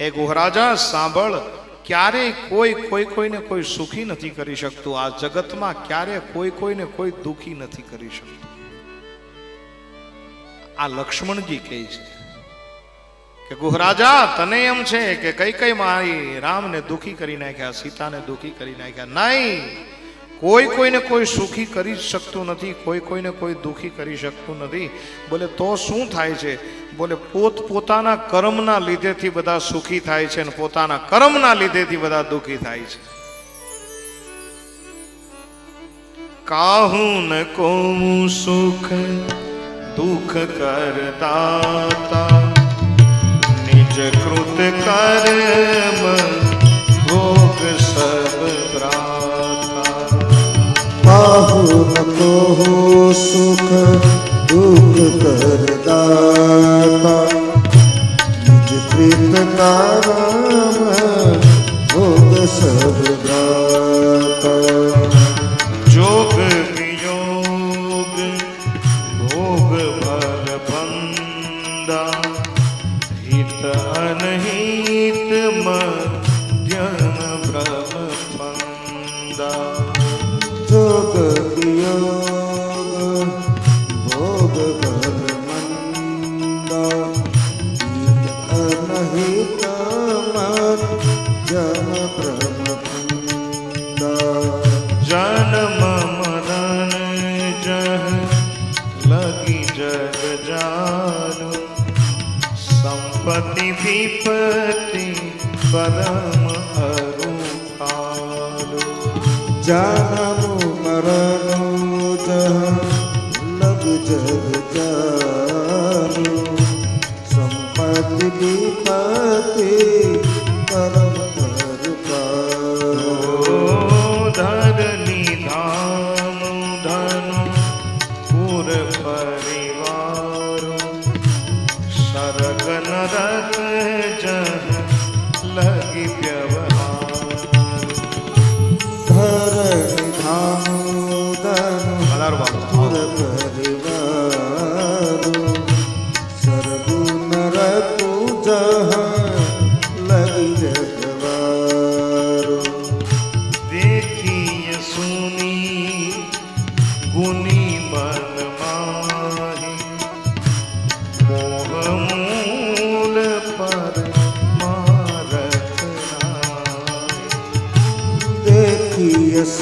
એ ગુહરાજા, સાંભળ ક્યારે કોઈ કોઈ, કોઈને કોઈ સુખી નથી કરી શકતું. આ જગતમાં ક્યારે કોઈ, કોઈને કોઈ દુખી નથી કરી શકતું. આ લક્ષ્મણજી કહે છે કે, ગુહરાજા, તને એમ છે કે કઈ કઈ મારી રામને દુખી કરી નાખ્યા, સીતાને દુખી કરી નાખ્યા? નહીં. કોઈ કોઈને કોઈ સુખી કરી શકતું નથી, કોઈ કોઈને કોઈ દુખી કરી શકતું નથી. બોલે, તો શું થાય છે? બોલે, પોત પોતાના કર્મના લીધેથી બધા સુખી થાય છે અને પોતાના કર્મના લીધેથી બધા દુખી થાય છે. કાહું ન કો સુખ દુઃખ કરતા નિજ કૃત કર્મ કૃત જન્મ મરણ જહ લગી જગ જાનું સંપત્તિ વિપત્તિ પરમ અરુખાલું જાનમુ મરણુ જહ લગ જગ જાનુ સંપત્તિ વિપત્તિ સરગ નરક જહ લગી વ્યવહાર ધરણી ધામુ ધનુ વધારો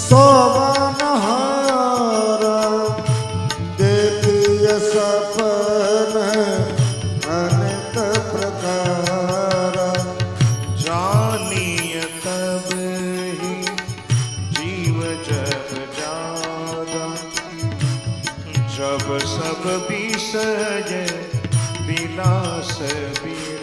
सोवन हारा। देखिए सपन अनेक प्रकार। जानिय तब ही जीव जब जागा। जब सब विषय विलास विरागा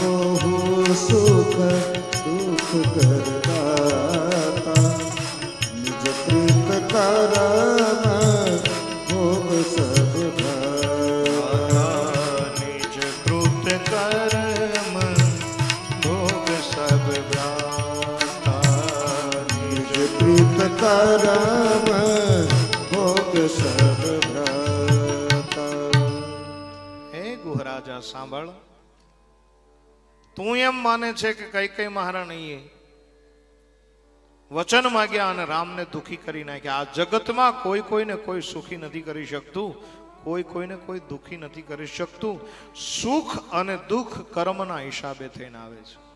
મોહુ સુખ દુઃખ કરતા નિજ કૃત કરમ ભોગ સબ નિજ કૃત કરમ ભોગ સબ નિજ કૃત કરમ ભોગ સાંભળ. તું એમ માને છે કે કઈ કઈ મહારાણીએ વચન માગ્યા અને રામને દુખી કરી નાખ્યા. આ જગતમાં કોઈ કોઈને કોઈ સુખી નથી કરી શકતું. કોઈ કોઈને કોઈ દુખી નથી કરી શકતું. સુખ અને દુઃખ કર્મના હિસાબે થઈને આવે છે.